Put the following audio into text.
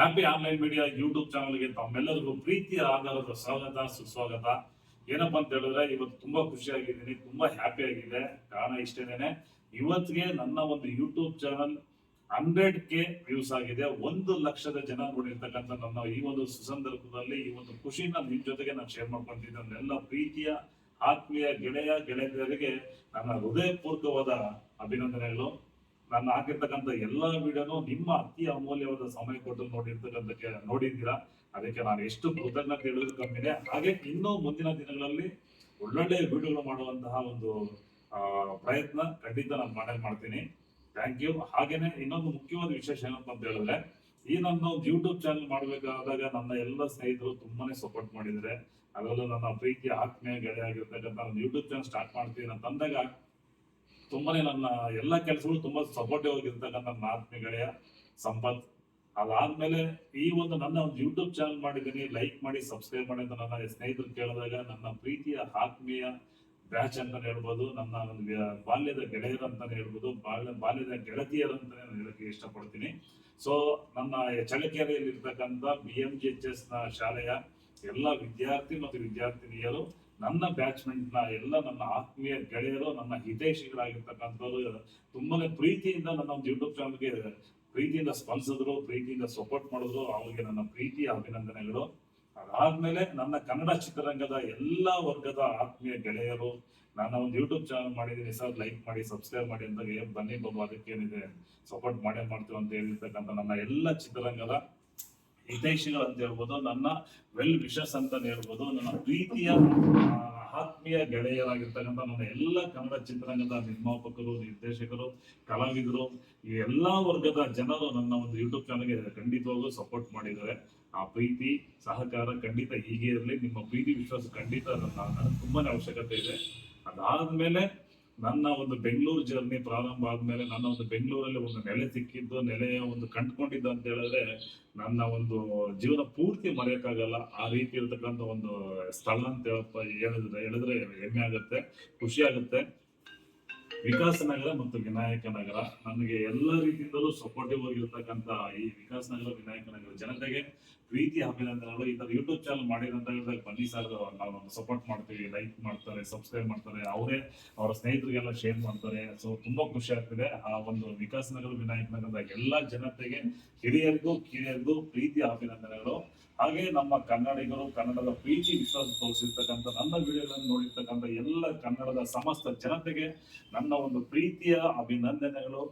Happy online media YouTube ಚಾನಲ್ಗೆ ತಮ್ಮೆಲ್ಲರಿಗೂ ಪ್ರೀತಿಯ ಆಧಾರದ ಸ್ವಾಗತ, ಸುಸ್ವಾಗತ. ಏನಪ್ಪಾ ಅಂತ ಹೇಳಿದ್ರೆ, ಇವತ್ತು ತುಂಬಾ ಖುಷಿಯಾಗಿದ್ದೀನಿ, ತುಂಬಾ ಹ್ಯಾಪಿ ಆಗಿದೆ. ಕಾರಣ ಇಷ್ಟೇನೆ ಇವತ್ತಿಗೆ ನನ್ನ ಒಂದು YouTube channel hundred K views ಆಗಿದೆ. ಒಂದು ಲಕ್ಷದ ಜನ ನೋಡಿರ್ತಕ್ಕಂಥ ನನ್ನ ಈ ಒಂದು ಸುಸಂದರ್ಭದಲ್ಲಿ, ಈ ಒಂದು ಖುಷಿನ ನಿಮ್ ಜೊತೆಗೆ ನಾನು ಶೇರ್ ಮಾಡ್ಕೊಂತಿದ್ದೆ. ನನ್ನೆಲ್ಲ ಪ್ರೀತಿಯ, ಆತ್ಮೀಯ ಗೆಳೆಯ, ಗೆಳೆಯರಿಗೆ ನನ್ನ ಹೃದಯಪೂರ್ವಕವಾದ ಅಭಿನಂದನೆಗಳು. ನಾನು ಹಾಕಿರ್ತಕ್ಕಂಥ ಎಲ್ಲಾ ವಿಡಿಯೋನು ನಿಮ್ಮ ಅತಿ ಅಮೂಲ್ಯವಾದ ಸಮಯ ಕೊಟ್ಟು ನೋಡಿರ್ತಕ್ಕಂಥಕ್ಕೆ ನೋಡಿದ್ದೀರಾ? ಅದಕ್ಕೆ ನಾನು ಎಷ್ಟು ಕೃತಜ್ಞತೆ ಹೇಳೋದು ಕಮ್ಮಿದೆ ಹಾಗೆ ಇನ್ನೂ ಮುಂದಿನ ದಿನಗಳಲ್ಲಿ ಒಳ್ಳೊಳ್ಳೆ ವಿಡಿಯೋಗಳು ಮಾಡುವಂತಹ ಒಂದು ಪ್ರಯತ್ನ ಖಂಡಿತ ನಾನು ಮಾಡೇ ಮಾಡ್ತೀನಿ. ಥ್ಯಾಂಕ್ ಯು ಹಾಗೇನೆ ಇನ್ನೊಂದು ಮುಖ್ಯವಾದ ವಿಶೇಷ ಏನಪ್ಪ ಅಂತ ಹೇಳಿದ್ರೆ, ಈ ನನ್ನ ಯೂಟ್ಯೂಬ್ ಚಾನಲ್ ಮಾಡಬೇಕಾದಾಗ ನನ್ನ ಎಲ್ಲ ಸ್ನೇಹಿತರು ತುಂಬಾನೇ ಸಪೋರ್ಟ್ ಮಾಡಿದ್ದಾರೆ ಅದರಲ್ಲೂ ನನ್ನ ಪ್ರೀತಿಯ ಆತ್ಮೀಯ ಗೆಳೆಯ ಆಗಿರ್ತಕ್ಕಂಥ ಒಂದು ಯೂಟ್ಯೂಬ್ ಚಾನಲ್ ಸ್ಟಾರ್ಟ್ ಮಾಡ್ತೀನಿ. ಅಂತ ಅಂದಾಗ ತುಂಬಾನೇ ನನ್ನ ಎಲ್ಲ ಕೆಲಸಗಳು ತುಂಬಾ ಸಪೋರ್ಟಿವ್ ಆಗಿರ್ತಕ್ಕಂಥ ನನ್ನ ಆತ್ಮೀಗಳೆಯ ಸಂಪತ್. ಅದಾದ್ಮೇಲೆ ಈ ಒಂದು ನನ್ನ ಒಂದು ಯೂಟ್ಯೂಬ್ ಚಾನಲ್ ಮಾಡಿದ್ದೀನಿ. ಲೈಕ್ ಮಾಡಿ ಸಬ್ಸ್ಕ್ರೈಬ್ ಮಾಡಿ ಅಂತ ನನ್ನ ಸ್ನೇಹಿತರು ಕೇಳಿದಾಗ ನನ್ನ ಪ್ರೀತಿಯ, ಆತ್ಮೀಯ ಬ್ಯಾಚ್ ಅಂತಾನೆ ಹೇಳ್ಬೋದು. ನನ್ನ ಒಂದು ಬಾಲ್ಯದ ಗೆಳೆಯರು ಅಂತಾನೆ ಹೇಳ್ಬೋದು. ಬಾಲ್ಯ, ಬಾಲ್ಯದ ಗೆಳತಿಯರು ಅಂತಾನೆ ನಾನು ಹೇಳಕ್ಕೆ ಇಷ್ಟಪಡ್ತೀನಿ. ಸೊ ನನ್ನ ಚಳ್ಳಕೆರೆಯಲ್ಲಿ ಇರ್ತಕ್ಕಂಥ ಬಿ ಎಂ ಜಿ ಎಚ್ ಎಸ್ನ ಶಾಲೆಯ ಎಲ್ಲ ವಿದ್ಯಾರ್ಥಿ ಮತ್ತು ವಿದ್ಯಾರ್ಥಿನಿಯರು ನನ್ನ ಬ್ಯಾಚ್ಮೆಂಟ್ನ ಎಲ್ಲ ನನ್ನ ಆತ್ಮೀಯ ಗೆಳೆಯರು, ನನ್ನ ಹಿತೈಷಿಗಳಾಗಿರ್ತಕ್ಕಂಥವ್ರು, ತುಂಬಾನೇ ಪ್ರೀತಿಯಿಂದ ನನ್ನ ಒಂದು ಯೂಟ್ಯೂಬ್ ಚಾನಲ್ಗೆ ಪ್ರೀತಿಯಿಂದ ಸ್ಪಂದಿಸಿದ್ರು, ಪ್ರೀತಿಯಿಂದ ಸಪೋರ್ಟ್ ಮಾಡಿದ್ರು. ಅವರಿಗೆ ನನ್ನ ಪ್ರೀತಿಯ ಅಭಿನಂದನೆಗಳು. ಅದಾದ್ಮೇಲೆ ನನ್ನ ಕನ್ನಡ ಚಿತ್ರರಂಗದ ಎಲ್ಲಾ ವರ್ಗದ ಆತ್ಮೀಯ ಗೆಳೆಯರು, ನಾನು ಒಂದು ಯೂಟ್ಯೂಬ್ ಚಾನಲ್ ಮಾಡಿದ್ದೀನಿ. ಸರ್ ಲೈಕ್ ಮಾಡಿ ಸಬ್ಸ್ಕ್ರೈಬ್ ಮಾಡಿ ಏ ಬನ್ನಿ ಬಾಬು ಅದಕ್ಕೇನಿದೆ ಸಪೋರ್ಟ್ ಮಾಡೇ ಮಾಡ್ತೀವಿ ಅಂತ ಹೇಳಿರ್ತಕ್ಕಂಥ ನನ್ನ ಎಲ್ಲ ಚಿತ್ರರಂಗದ ಹಿತೈಷಿಗಳು ಅಂತ ಹೇಳ್ಬೋದು ನನ್ನ ವೆಲ್ ವಿಶಸ್ ಅಂತ ಹೇಳ್ಬೋದು, ನನ್ನ ಪ್ರೀತಿಯ ಆತ್ಮೀಯ ಗೆಳೆಯರಾಗಿರ್ತಕ್ಕಂಥ ನನ್ನ ಎಲ್ಲ ಕನ್ನಡ ಚಿತ್ರರಂಗದ ನಿರ್ಮಾಪಕರು, ನಿರ್ದೇಶಕರು, ಕಲಾವಿದರು, ಈ ಎಲ್ಲಾ ವರ್ಗದ ಜನರು ನನ್ನ ಒಂದು ಯೂಟ್ಯೂಬ್ ಚಾನಲ್ಗೆ ಖಂಡಿತವಾಗೂ ಸಪೋರ್ಟ್ ಮಾಡಿದ್ದಾರೆ. ಆ ಪ್ರೀತಿ, ಸಹಕಾರ ಖಂಡಿತ ಹೀಗೆ ಇರಲಿ. ನಿಮ್ಮ ಪ್ರೀತಿ, ವಿಶ್ವಾಸ ಖಂಡಿತ ನನ್ನ, ನನಗೆ ತುಂಬಾನೇ ಅವಶ್ಯಕತೆ ಇದೆ. ಅದಾದ್ಮೇಲೆ ನನ್ನ ಒಂದು ಬೆಂಗಳೂರು ಜರ್ನಿ ಪ್ರಾರಂಭ ಆದ್ಮೇಲೆ ನನ್ನ ಒಂದು ಬೆಂಗಳೂರಲ್ಲಿ ಒಂದು ನೆಲೆ ಸಿಕ್ಕಿದ್ದು, ನೆಲೆಯ ಒಂದು ಕಂಡುಕೊಂಡಿದ್ದು ಅಂತ ಹೇಳಿದ್ರೆ ನನ್ನ ಒಂದು ಜೀವನ ಪೂರ್ತಿ ಮರೆಯಕ್ಕಾಗಲ್ಲ. ಆ ರೀತಿ ಇರತಕ್ಕಂಥ ಒಂದು ಸ್ಥಳ ಅಂತ ಹೇಳಪ್ಪ, ಹೇಳಿದ್ರೆ ಹೇಳಿದ್ರೆ ಹೆಮ್ಮೆ ಆಗುತ್ತೆ, ಖುಷಿ ಆಗುತ್ತೆ. ವಿಕಾಸ ನಗರ ಮತ್ತು ವಿನಾಯಕ ನಗರ. ನನಗೆ ಎಲ್ಲ ರೀತಿಯಿಂದಲೂ ಸಪೋರ್ಟಿವ್ ಆಗಿರ್ತಕ್ಕಂಥ ಈ ವಿಕಾಸ ನಗರ, ವಿನಾಯಕ ನಗರ ಜನತೆಗೆ ಪ್ರೀತಿ, ಅಭಿನಂದನೆಗಳು. ಈ ತರ ಯೂಟ್ಯೂಬ್ ಚಾನಲ್ ಮಾಡಿದಂತ ಬನ್ನಿ ಸರ್ ನಾವು ಸಪೋರ್ಟ್ ಮಾಡ್ತೀವಿ ಲೈಕ್ ಮಾಡ್ತಾರೆ ಸಬ್ಸ್ಕ್ರೈಬ್ ಮಾಡ್ತಾರೆ. ಅವರೇ ಅವರ ಸ್ನೇಹಿತರಿಗೆಲ್ಲ ಶೇರ್ ಮಾಡ್ತಾರೆ. ಸೊ ತುಂಬಾ ಖುಷಿ ಆಗ್ತಿದೆ. ಆ ಒಂದು ವಿಕಾಸ ನಗರ, ವಿನಾಯಕ ನಗರದ ಎಲ್ಲ ಜನತೆಗೆ ಹಿರಿಯರಿಗೂ, ಕಿರಿಯರಿಗೂ ಪ್ರೀತಿ, ಅಭಿನಂದನೆಗಳು. ಹಾಗೆ ನಮ್ಮ ಕನ್ನಡಿಗರು ಕನ್ನಡದ ಪ್ರೀತಿ ವಿಶ್ವಾಸ ತೋರಿಸಿರ್ತಕ್ಕಂಥ ನನ್ನ ವಿಡಿಯೋಗಳನ್ನು ನೋಡಿರ್ತಕ್ಕಂಥ ಎಲ್ಲ ಕನ್ನಡದ ಸಮಸ್ತ ಜನತೆಗೆ ನನ್ನ ಒಂದು ಪ್ರೀತಿಯ ಅಭಿನಂದನೆಗಳು.